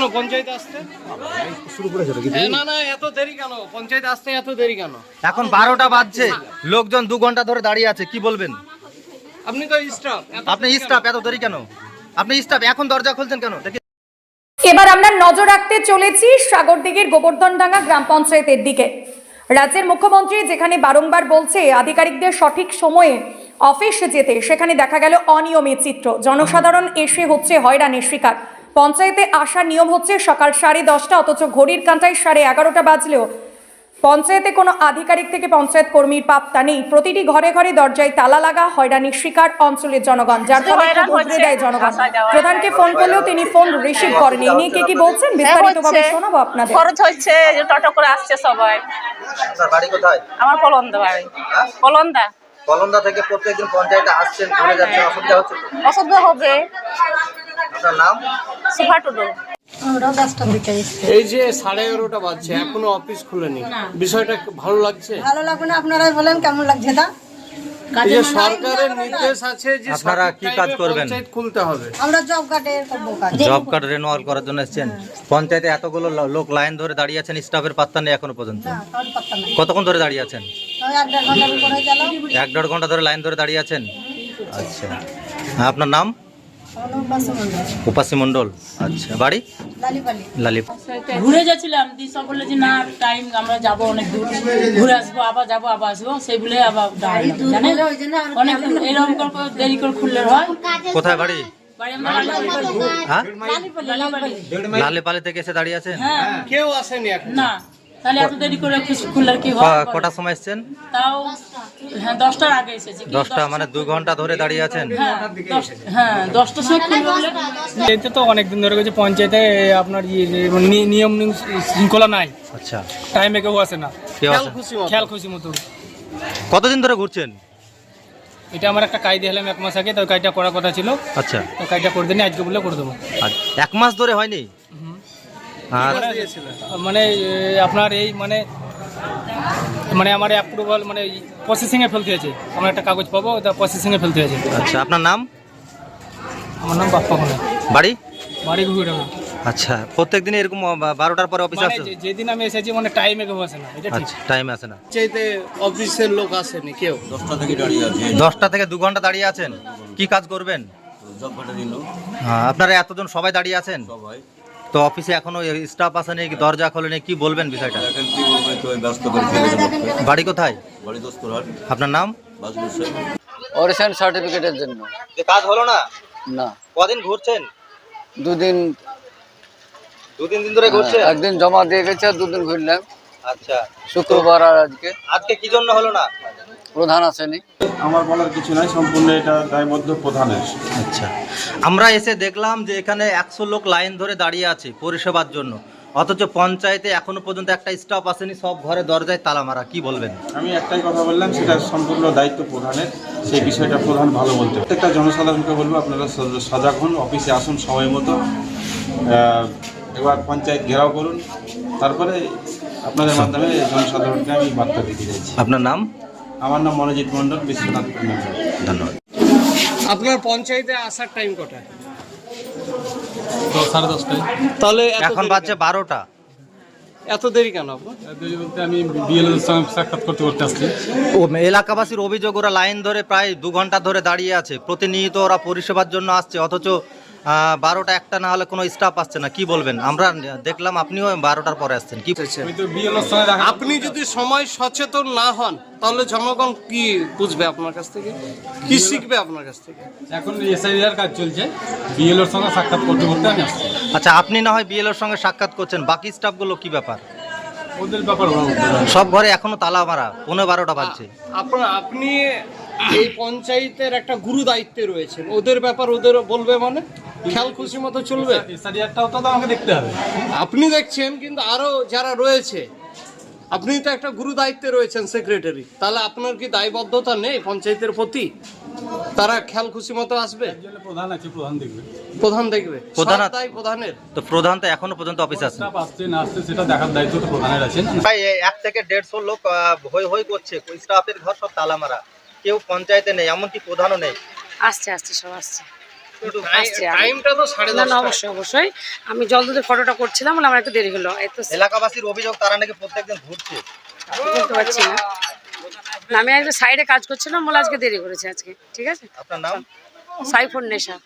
কেন পঞ্চায়েতে আসতে? এ, না না এত দেরি কেন? পঞ্চায়েতে আসতে এত দেরি কেন? এখন বারোটা বাজছে। লোকজন দু ঘণ্টা ধরে দাঁড়িয়ে আছে কি বলবেন? আপনি তো স্টাফ আপনি স্টাফ এত দেরি কেন? আপনি স্টাফ এখন দরজা খুলছেন কেন? দেখি। এবার আমরা নজর রাখতে চলেছি সাগরদিঘির গোবর্ধনডাঙ্গা গ্রাম পঞ্চায়েতের দিকে। রাজ্যের মুখ্যমন্ত্রী যেখানে বারংবার বলছে আধিকারিকদের সঠিক সময়ে অফিস যেতে সেখানে দেখা গেল অনিয়মের চিত্র। জনসাধারণ এসে হচ্ছে হয়রানির শিকার। পঞ্চায়েতে আসার নিয়ম হচ্ছে সকাল সাড়ে দশটা অথচ ঘড়ির কাঁটায় সাড়ে এগারোটা বাজলেও পঞ্চায়েতে কোনো আধিকারিক থেকে পঞ্চায়েত কর্মীর পাপ্তা নেই। প্রতিটি ঘরে ঘরে দরজায় তালা লাগা হয়রানির শিকার অঞ্চলের জনগণ। যার ফলে। দেয় জনগণ। প্রধানকে ফোন করলেও তিনি ফোন রিসিভ করেনি এই নিয়ে কে কি বলছেন? বিস্তারিতভাবে। শোনাবো আপনাদের। খরচ হচ্ছে এই করে আসছে সবাই। বাড়ি কোথায়? আমার কলন্দা বাড়ি। হ্যাঁ? কলন্দা কলন্দা থেকে প্রত্যেকদিন পঞ্চায়েতে আসছেন ঘুরে যাচ্ছেন অসুবিধা হচ্ছে অসুবিধা হবে। আপনার নাম? সুফা টুডু। আমরা দশটার দিকে এসছি। এই যে সাড়ে এগারোটা বাজছে এখনও অফিস খুলেনি। বিষয়টা ভালো লাগছে? ভালো লাগবে না আপনারাই বলেন কেমন লাগছে তা। এই যে সরকারের নির্দেশ আছে যে আপনারা কি কাজ করবেন? পঞ্চায়েত খুলতে হবে। আমরা জব কার্ডে করব কাজ। জব কার্ড রেনুয়াল করার জন্য এসেছেন। পঞ্চায়েতে এতগুলো লোক লাইন ধরে দাঁড়িয়ে আছেন স্টাফের পাত্তা নেই এখনও পর্যন্ত। না কারোর পাত্তা নাই। কতক্ষণ ধরে দাঁড়িয়ে আছেন? এক দেড় ঘণ্টা ধরে লাইন ধরে দাঁড়িয়ে আছেন? আচ্ছা। হ্যাঁ, আপনার নাম? অনুপাসে মন্ডল আচ্ছা। বাড়ি? লালিপালি। ঘুরে যাচ্ছিলাম দিশা বললে যে না টাইম আমরা যাব অনেক দূর। ঘুরে আসব আবার যাব আবার আসব। সেই বলে আবার জানেন? অনেক এরকম করে দেরি করে খুললে হয়। কোথায় বাড়ি? বাড়ি আমরা লালিপালি। হ্যাঁ? লালিপালি। থেকে এসে দাঁড়িয়ে আছে হ্যাঁ। কেউ আসেনি এখন। না। তাহলে এত দেরি করে খুললে কি হয়? কটার সময় এসছেন? তাও হ্যাঁ দশটার আগে এসেছি দশটা মানে দু ঘণ্টা ধরে দাঁড়িয়ে আছেন? হ্যাঁ হ্যাঁ দশটার সময় খুলবে তো অনেকদিন ধরে গেছে পঞ্চায়েতে আপনার ইয়ে মানে নি- নিয়ম শৃঙ্খলা নাই। আচ্ছা। টাইমে কেউ আসে না। কেউ খেয়াল খুশি মতো। খেয়াল খুশি মতো। কতদিন ধরে ঘুরছেন? এটা আমার একটা কাজ দিলাম এক মাস আগে তো কাজটা করার কথা ছিল। আচ্ছা। তো কাজটা করে দিনি আজকে বলে করে দেবো। এক মাস ধরে হয়নি? আর মানে আপনার এই মানে মানে আমার অ্যাপ্রুভাল মানে প্রসেসিংয়ে ফেলতে হয়েছে। আমার একটা কাগজ পাবো ওটা প্রসেসিংয়ে ফেলতে হয়েছে। আচ্ছা আপনার নাম? আমার নাম বাপ্পা খোলা বাড়ি? বাড়ি ঘুরে আচ্ছা প্রত্যেক দিন এরকম বারোটার পরে অফিস মানে আসছে যে- যেদিন আমি এসেছি মানে টাইমে কেউ আসে না এটা ঠিক। আচ্ছা টাইমে আসে না। পঞ্চায়েতে অফিসের লোক আসেনি কেউ? দশটা থেকে দাঁড়িয়ে আছে। দশটা থেকে দু ঘণ্টা দাঁড়িয়ে আছেন? কি কাজ করবেন? হ্যাঁ, আপনারা এতজন সবাই দাঁড়িয়ে আছেন? তো অফিসে এখনও স্টাফ আসেনি কি দরজা খোলেনি কি বলবেন বিষয়টা? এখন কি বলব তো ওই ব্যস্ত করে ফেলে দেবো বাড়ি কোথায়? বাড়ি দোস্তরহাট। আপনার নাম? অরিজিন সার্টিফিকেটের জন্য। কাজ হলো না? না। কদিন ঘুরছেন? দুদিন। দু তিন দিন ধরে ঘুরছেন? একদিন জমা দিয়ে গেছে আর দুদিন ঘুরলাম। আচ্ছা। শুক্রবার আর আজকে। আজকে কি জন্য হলো না? প্রধান আসেনি। আমার বলার কিছু নাই সম্পূর্ণ এটা দায়বদ্ধ প্রধানের। আচ্ছা। আমরা এসে দেখলাম যে এখানে একশো লোক লাইন ধরে দাঁড়িয়ে আছে পরিষেবার জন্য। অথচ পঞ্চায়েতে এখনও পর্যন্ত একটা স্টাফ আসেনি সব ঘরে দরজায় তালা মারা। কি বলবেন? আমি একটাই কথা বললাম সেটা সম্পূর্ণ দায়িত্ব প্রধানের। সেই বিষয়টা প্রধান ভালো বলতে প্রত্যেকটা জনসাধারণকে বলব আপনারা সজ- সজাগ হন অফিসে আসুন সময় মতো। এবার পঞ্চায়েত ঘেরাও করুন। তারপরে আপনাদের মাধ্যমে জনসাধারণকে আমি বার্তা দিতে চাইছি। আপনার নাম? আমার নাম মনোজিৎ মণ্ডল বিশ্বনাথ ধন্যবাদ। আপনার পঞ্চায়েতে আসার টাইম কটা? সাড়ে দশটায়। তাহলে এখন বাজছে বারোটা। এত দেরি কেন বলতে আমি বিএলএর সঙ্গে সাক্ষাৎ করতে করতে আসছি। ও এলাকাবাসীর অভিযোগ ওরা লাইন ধরে প্রায় দু ঘণ্টা ধরে দাঁড়িয়ে আছে। প্রতিনিয়ত ওরা পরিষেবার জন্য আসছে অথচ বারোটা একটা না হলে কোনো স্টাফ আসছে না কি বলবেন? আমরা দেখলাম আপনিও বারোটার পরে আসছেন কি বিএলএর সঙ্গে আপনি যদি সময় সচেতন না হন তাহলে জনগণ কি বুঝবে আপনার কাছ থেকে? কি শিখবে আপনার কাছ থেকে? এখন এসআইআর কাজ চলছে বিএলএর সঙ্গে সাক্ষাৎ করতে করতে আমি আসছি। আচ্ছা আপনি না হয় বিএলওর সঙ্গে সাক্ষাৎ করছেন বাকি স্টাফগুলো কি ব্যাপার? ওদের ব্যাপার সব ঘরে এখনও তালা মারা পনেরো বারোটা বাজছে। আপনার আপনি এই পঞ্চায়েতের একটা গুরু দায়িত্বে রয়েছেন ওদের ব্যাপার ওদের বলবে মানে? খেয়াল খুশি মতো চলবে? তো আমাকে দেখতে হবে। আপনি দেখছেন কিন্তু আরও যারা রয়েছে আপনি তো একটা গুরু দায়িত্বে রয়েছেন সেক্রেটারি তাহলে আপনার কি দায়বদ্ধতা নেই পঞ্চায়েতের প্রতি? তারা খেয়াল খুশি মতো আসবে? প্রধান আছে প্রধান দেখবে। প্রধান দেখবে। প্রধান- সব প্রধানের? তো প্রধান তো এখনও পর্যন্ত অফিসে আছে। আসছে না আসছে সেটা দেখার দায়িত্ব তো প্রধানের আছে ভাই এক থেকে দেড়শো লোক হই হই করছে স্টাফের ঘর সব তালা মারা। কেউ পঞ্চায়েতে নেই এমনকি প্রধানও নেই। আসছে আসছে সব আসছে। আসছে আমি- টাইমটা তো সাড়ে না না অবশ্যই অবশ্যই। আমি জল দুধের ফটোটা করছিলাম বলে আমার একটু দেরি হলো। এই তো এলাকাবাসীর অভিযোগ তারা নাকি প্রত্যেকদিন ঘুরছে। বুঝতে পারছি না। না, আমি একটু সাইডে কাজ করছিলাম বলে আজকে দেরি করেছে আজকে। ঠিক আছে? আপনার নাম? সাইফুন নেশা।